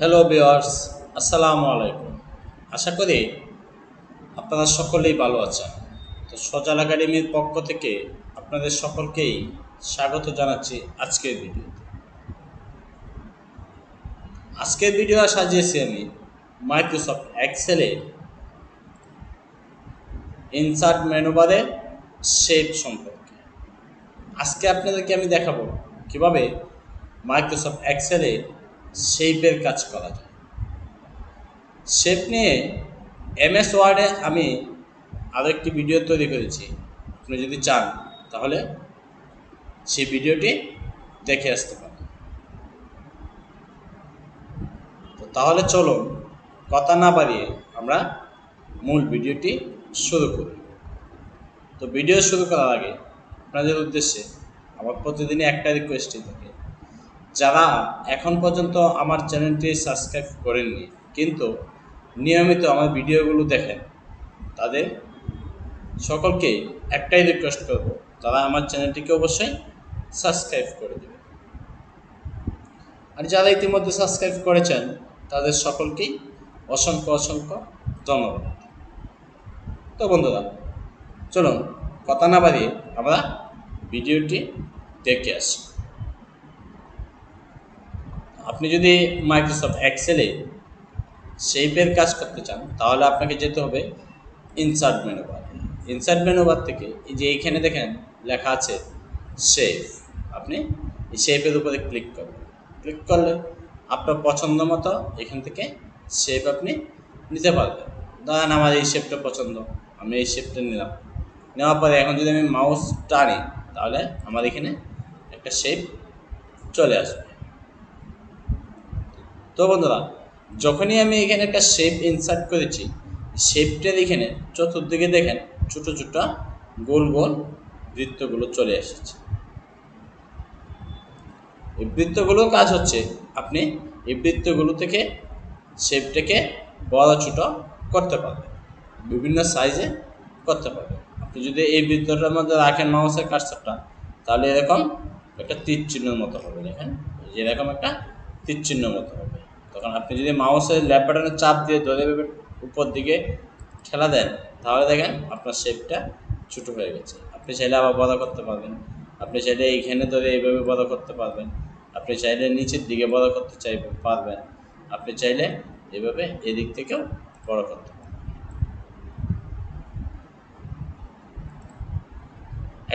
Hello বিয়ার্স আসসালামু আলাইকুম আশা করি আপনারা সকলেই ভালো আছেন। তো সজাল একাডেমির পক্ষ থেকে আপনাদের সকলকেই স্বাগত জানাচ্ছি আজকের ভিডিওতে আজকের ভিডিও সাজিয়েছি আমি মাইক্রোসফট এক্সেলে ইনসার্ট মেনুবারে শেপ সম্পর্কে। আজকে আপনাদেরকে আমি দেখাবো কীভাবে মাইক্রোসফট এক্সেলে শেপের কাজ করা যায়। শেপ নিয়ে এমএস ওয়ার্ডে আমি আরও একটি ভিডিও তৈরি করেছি। আপনি যদি চান, তাহলে সেই ভিডিওটি দেখে আসতে পারেন। তো তাহলে চলুন, কথা না বাড়িয়ে আমরা মূল ভিডিওটি শুরু করি। তো ভিডিও শুরু করার আগে আপনাদের উদ্দেশ্যে আমার প্রতিদিনই একটা রিকোয়েস্টই থাকে। যারা এখন পর্যন্ত আমার চ্যানেলটি সাবস্ক্রাইব করেননি, কিন্তু নিয়মিত আমার ভিডিওগুলো দেখেন, তাদের সকলকে একটাই রিকোয়েস্ট করব, তারা আমার চ্যানেলটিকে অবশ্যই সাবস্ক্রাইব করে দেবে আর যারা ইতিমধ্যে সাবস্ক্রাইব করেছেন, তাদের সকলকেই অসংখ্য অসংখ্য ধন্যবাদ। তো বন্ধুরা, চলুন কথা না বাড়িয়ে আমরা ভিডিওটি দেখে আসি। আপনি যদি মাইক্রোসফট এক্সেলে শেপের কাজ করতে চান, তাহলে আপনাকে যেতে হবে insert menu bar insert menu bar থেকে এই যে এইখানে দেখেন লেখা আছে শেপ আপনি এই শেপের উপরে ক্লিক করবেন। ক্লিক করলে আপনার পছন্দ মতো এখান থেকে শেপ আপনি নিতে পারবেন। ধরেন আমার এই শেপটা পছন্দ, আমি এই শেপটা নিলাম। নেওয়ার পরে এখন যদি আমি মাউস টানি, তাহলে আমার এখানে একটা শেপ চলে আসবে। তো বন্ধুরা, যখনই আমি এখানে একটা শেপ ইনসার্ট করেছি শেপটার এখানে চতুর্দিকে দেখেন, ছোট ছোট গোল গোল বৃত্তগুলো চলে এসেছে। এই বৃত্তগুলোর কাজ হচ্ছে, আপনি এই বৃত্তগুলো থেকে শেপটাকে বড় ছোট করতে পারবেন, বিভিন্ন সাইজে করতে পারবেন। আপনি যদি এই বৃত্তটার মধ্যে রাখেন মাউসের কাজটা তাহলে এরকম একটা তীর চিহ্নের মতো হবে, দেখেন এরকম একটা তীর মতো হবে। তখন আপনি যদি মাউসের ল্যাপ বাটনের চাপ দিয়ে ধরে উপর দিকে ঠেলা দেন, তাহলে দেখেন আপনার শেপটা ছোটো হয়ে গেছে। আপনি চাইলে আবার বড় করতে পারবেন। আপনি চাইলে এইখানে ধরে এইভাবে বড় করতে পারবেন। আপনি চাইলে নিচের দিকে বড় করতে চাইবেন পারবেন। আপনি চাইলে এভাবে এদিক থেকেও বড় করতে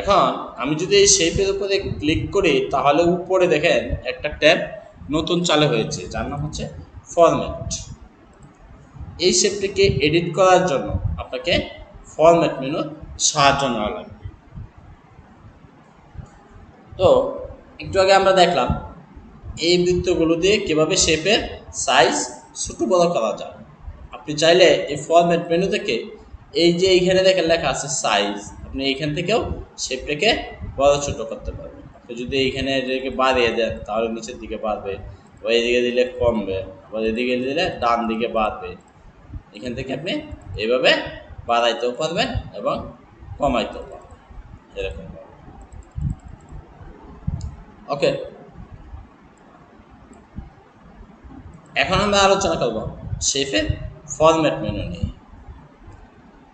এখন আমি যদি এই শেপের উপরে ক্লিক করি, তাহলে উপরে দেখেন একটা ট্যাব নতুন চালু হয়েছে, যার নাম হচ্ছে ফরম্যাট। এই শেপটিকে এডিট করার জন্য আপনাকে ফরম্যাট মেনুর সাহায্য নেওয়া লাগবে। তো, একটু আগে আমরা দেখলাম এই বৃত্তগুলো দিয়ে কীভাবে শেপের সাইজ ছোটো বড় করা যায়। আপনি চাইলে এই ফরম্যাট মেনু থেকে এই যে এইখানে দেখেন লেখা আছে সাইজ, আপনি এইখান থেকেও শেপটাকে বড় ছোটো করতে পারবেন আপনি যদি এইখানে এটাকে বাড়িয়ে দেন, তাহলে নিচের দিকে বাড়বে বা এদিকে দিলে কমবে, আবার এদিকে দিলে ডান দিকে বাড়বে এখান থেকে আপনি এইভাবে বাড়াইতেও পারবেন এবং কমাইতেও পারবেন। এরকম ওকে। এখন আমরা আলোচনা করব শেফের ফরম্যাট মেনু নিয়ে।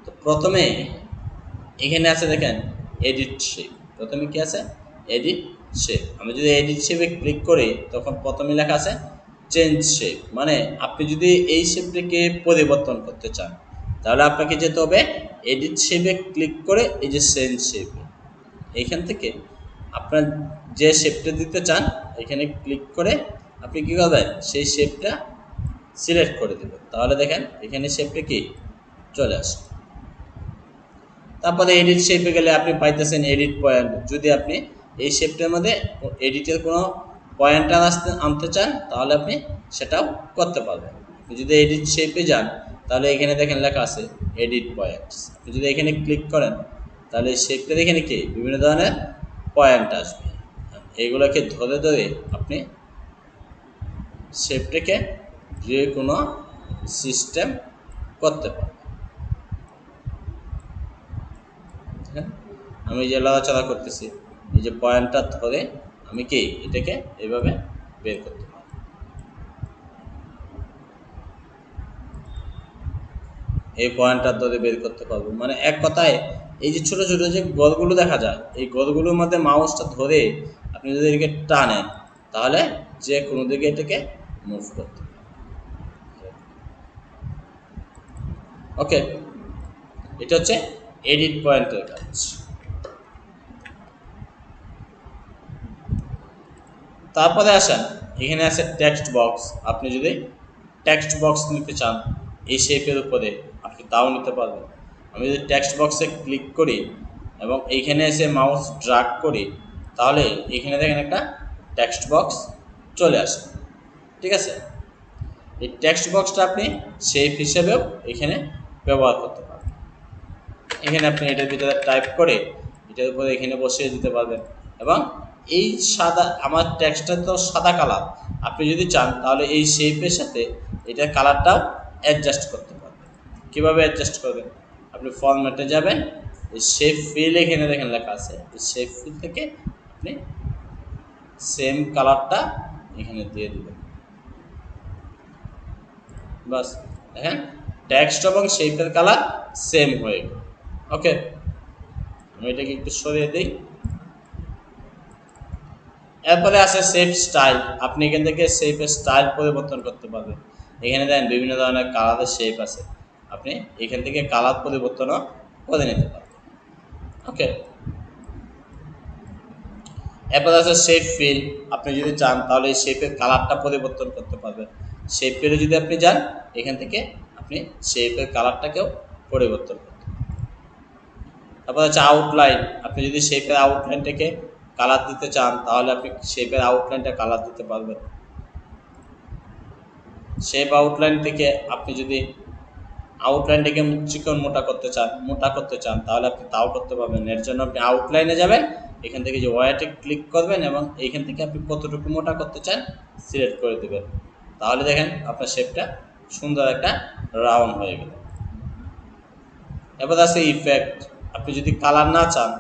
তো প্রথমে এখানে আছে দেখেন এডিট শেপ প্রথমে কি আছে? এডিট শেপ আমি যদি এডিট শেপে ক্লিক করি, তখন প্রথমে লেখা আছে চেঞ্জ শেপ মানে আপনি যদি এই শেপটাকে পরিবর্তন করতে চান, তাহলে আপনাকে যেতে হবে এডিট শেপে ক্লিক করে এই যে চেঞ্জ শেপে এইখান থেকে আপনার যে শেপটা দিতে চান, এখানে ক্লিক করে আপনি কী করবেন? সেই শেপটা সিলেক্ট করে দেবেন। তাহলে দেখেন, এখানে শেপটা কি? চলে আসে তারপরে এডিট শেপে গেলে আপনি পাইতেছেন এডিট পয়েন্ট যদি আপনি এই শেপটার মধ্যে এডিটের কোনো পয়েন্টার আসতে, আনতে চান, তাহলে আপনি সেটাও করতে পারবেন। যদি এডিট শেপে যান, তাহলে এখানে দেখেন লেখা আছে এডিট পয়েন্টস যদি এখানে ক্লিক করেন, তাহলে এই শেপটার এখানে কি? বিভিন্ন ধরনের পয়েন্ট আসবে। এইগুলোকে ধরে ধরে আপনি শেপটাকে যে কোনো সিস্টেম করতে পারবেন। হ্যাঁ? আমি যে লড়াচড়া করতেছি এই যে পয়েন্টটা ধরে আমি কি এটাকে এভাবে বের করতে পারি? এই পয়েন্টটা ধরে বের করতে পারব। মানে এক কথায় এই যে ছোট ছোট যে গড়গুলো দেখা যায়, এই গড়গুলোর মধ্যে মাউসটা ধরে আপনি যদি এদিকে টানেন, তাহলে যে কোনো দিকে এটাকে মুভ করতে ওকে এটা হচ্ছে এডিট পয়েন্টের কাজ। তারপরে আসেন, এখানে আছে টেক্সট বক্স আপনি যদি টেক্সট বক্স নিতে চান, এই শেপের উপরে আপনি তাও নিতে পারবেন। আমি যদি টেক্সট বক্সে ক্লিক করি এবং এইখানে এসে মাউস ড্রাগ করি, তাহলে এখানে দেখেন একটা টেক্সট বক্স চলে আসে। ঠিক আছে? এই টেক্সট বক্সটা আপনি শেপ হিসেবেও এখানে ব্যবহার করতে পারবেন। এখানে আপনি এটার ভিতরে টাইপ করে, এটার উপরে এখানে বসিয়ে দিতে পারবেন এবং এই সাদা, আমার টেক্সটটা তো সাদা কালার আপনি যদি চান, তাহলে এই শেপের সাথে এটার কালারটা অ্যাডজাস্ট করতে পারবেন। কীভাবে অ্যাডজাস্ট করবেন? আপনি ফরম্যাটে যাবেন, এই শেপ ফিল এখানে দেখেন লেখা আছে। এই শেপ ফিল থেকে আপনি সেম কালারটা এখানে দিয়ে দেবেন। বাস, দেখেন টেক্সট এবং শেপের কালার সেম হয়ে গেল। ওকে আমি এটাকে একটু সরিয়ে দিই। এরপরে আছে সেফ স্টাইল আপনি এখান থেকে শেপের স্টাইল পরিবর্তন করতে পারবেন। এখানে দেখেন বিভিন্ন ধরনের কালারের শেপ আছে। আপনি এখান থেকে কালার পরিবর্তনও করে নিতে পারবেন। ওকে এরপর আছে শেপ ফিল আপনি যদি চান তাহলে এই শেপের কালারটা পরিবর্তন করতে পারবেন। শেপ ফিলে যদি আপনি যান, এখান থেকে আপনি শেপের কালারটাকেও পরিবর্তন করতে তারপর হচ্ছে আউটলাইন আপনি যদি শেপের আউটলাইনটাকে কালার দিতে চান, তাহলে আপনি শেপের আউটলাইনটা কালার দিতে পারবেন। শেপ আউটলাইন থেকে আপনি যদি আউটলাইনটাকে চিকন মোটা করতে চান, মোটা করতে চান, তাহলে আপনি তাও করতে পারবেন। এর জন্য আপনি আউটলাইনে যাবেন, এখান থেকে যে ওয়াইটে ক্লিক করবেন এবং এইখান থেকে আপনি কতটুকু মোটা করতে চান সিলেক্ট করে দেবেন। তাহলে দেখেন আপনার শেপটা সুন্দর একটা রাউন্ড হয়ে গেল। এবার আছে ইফেক্ট আপনি যদি কালার না চান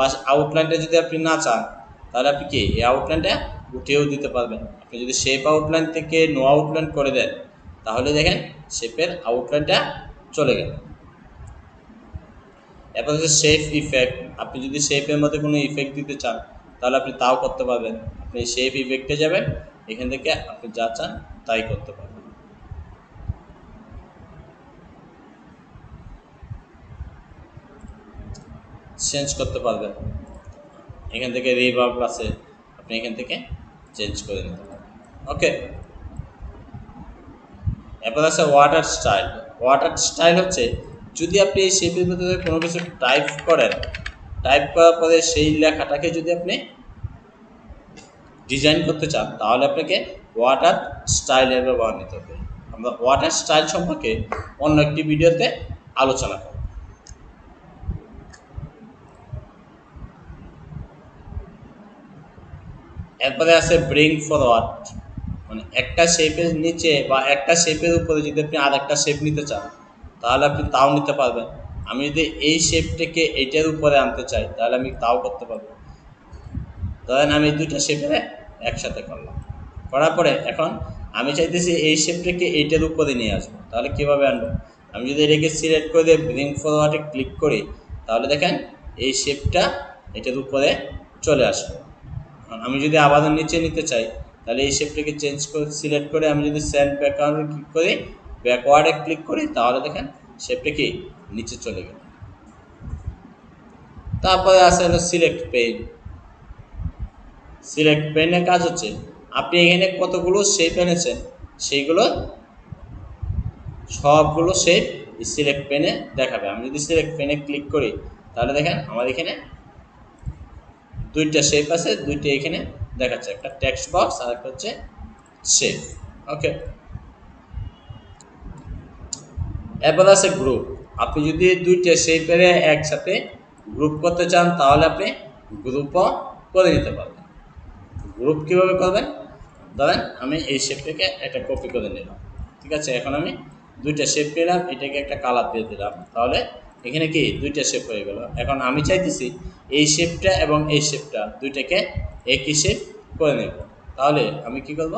বা আউটলাইনটা যদি আপনি না চান, তাহলে আপনি কি এই আউটলাইনটা উঠিয়েও দিতে পারবেন। আপনি যদি শেপ আউটলাইন থেকে নো আউটলাইন করে দেন, তাহলে দেখেন শেপের আউটলাইনটা চলে গেল। এরপর হচ্ছে শেপ ইফেক্ট আপনি যদি শেপের মধ্যে কোনো ইফেক্ট দিতে চান, তাহলে আপনি তাও করতে পারবেন। আপনি শেপ ইফেক্টে যাবেন, এখান থেকে আপনি যা চান তাই করতে পারবেন। চেঞ্জ করতে পারবেন। এখান থেকে রিভার্ব আছে, আপনি এখান থেকে চেঞ্জ করে নিতে পারবেন ওকে এরপর আছে ওয়াটার স্টাইল ওয়াটার স্টাইল হচ্ছে, যদি আপনি এই শেপের ভিতরে কোনো কিছু টাইপ করেন টাইপ করার পরে সেই লেখাটাকে যদি আপনি ডিজাইন করতে চান, তাহলে আপনাকে ওয়াটার স্টাইলের ব্যবহার নিতে হবে। আমরা ওয়াটার স্টাইল সম্পর্কে অন্য একটি ভিডিওতে আলোচনা করব। এরপরে আছে ব্রিং ফরওয়ার্ড মানে একটা শেপের নিচে বা একটা শেপের উপরে যদি আপনি আর একটা শেপ নিতে চান, তাহলে আপনি তাও নিতে পারবেন। আমি যদি এই শেপটাকে এইটার উপরে আনতে চাই, তাহলে আমি তাও করতে পারব। ধরেন আমি দুইটা শেপের একসাথে করলাম। করার পরে এখন আমি চাইতেছি এই শেপটাকে এইটার উপরে নিয়ে আসব। তাহলে কীভাবে আনব? আমি যদি এটাকে সিলেক্ট করে দিয়ে ব্রিং ফরওয়ার্ডে ক্লিক করি, তাহলে দেখেন এই শেপটা এটার উপরে চলে আসবে। আমি যদি আবার নিচে নিতে চাই, তাহলে এই শেপটাকে চেঞ্জ করে সিলেক্ট করে আমি যদি সেন্ড ব্যাকওয়ার্ডে ক্লিক করি ব্যাকওয়ার্ডে ক্লিক করি, তাহলে দেখেন শেপটা কি? নিচে চলে গেল। তারপরে আসে হলো সিলেক্ট পেন সিলেক্ট পেনের কাজ হচ্ছে, আপনি এখানে কতগুলো শেপ এনেছেন, সেইগুলো সবগুলো শেপ সিলেক্ট পেনে দেখাবে। আমি যদি সিলেক্ট পেনে ক্লিক করি, তাহলে দেখেন আমার এখানে দুইটা শেপ আছে, দুইটা এখানে দেখাচ্ছে। একটা টেক্সট বক্স আর একটা হচ্ছে শেপ ওকে এরপর আছে গ্রুপ আপনি যদি দুইটা শেপের একসাথে গ্রুপ করতে চান, তাহলে আপনি গ্রুপও করে নিতে পারবেন। গ্রুপ কীভাবে করবেন? ধরেন আমি এই শেপটাকে একটা কপি করে নিলাম। ঠিক আছে, এখন আমি দুইটা শেপ নিলাম এটাকে একটা কালার দিয়ে দিলাম। তাহলে এখানে কি দুইটা শেপ হয়ে গেল। এখন আমি চাইতেছি এই শেপটা এবং এই শেপটা দুইটাকে একই শেপ করে নেব। তাহলে আমি কি করব?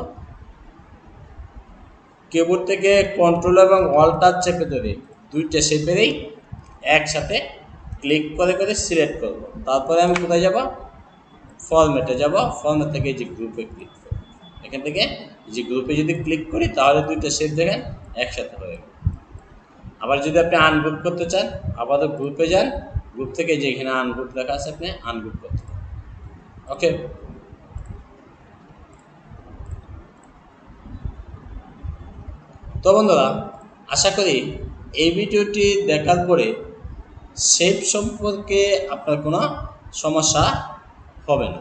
কিবোর্ড থেকে কন্ট্রোল এবং অল্টার চেপে ধরে দুইটা শেপেরই একসাথে ক্লিক করে করে সিলেক্ট করব। তারপরে আমি কোথায় যাব? ফরম্যাটে যাব। ফরম্যাট থেকে যে গ্রুপে ক্লিক করব। এখান থেকে যে গ্রুপে যদি ক্লিক করি তাহলে দুইটা শেপ দেখেন একসাথে হয়ে গেল। আবার যদি আপনি আনগ্রুপ করতে চান, আপাতত গ্রুপে যান গ্রুপ থেকে যেখানে আনগ্রুপ লেখা আছে আপনি আনগ্রুপ করতে পারেন। ওকে তো বন্ধুরা, আশা করি এই ভিডিওটি দেখার পরে শেপ সম্পর্কে আপনার কোনো সমস্যা হবে না।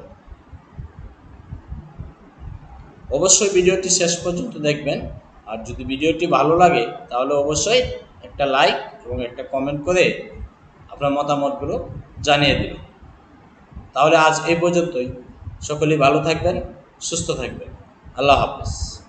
অবশ্যই ভিডিওটি শেষ পর্যন্ত দেখবেন। আর যদি ভিডিওটি ভালো লাগে, তাহলে অবশ্যই একটা লাইক এবং একটা কমেন্ট করে আপনার মতামতগুলো জানিয়ে দেবেন তাহলে আজ এই পর্যন্তই। সকলেই ভালো থাকবেন, সুস্থ থাকবেন। আল্লাহ হাফিজ।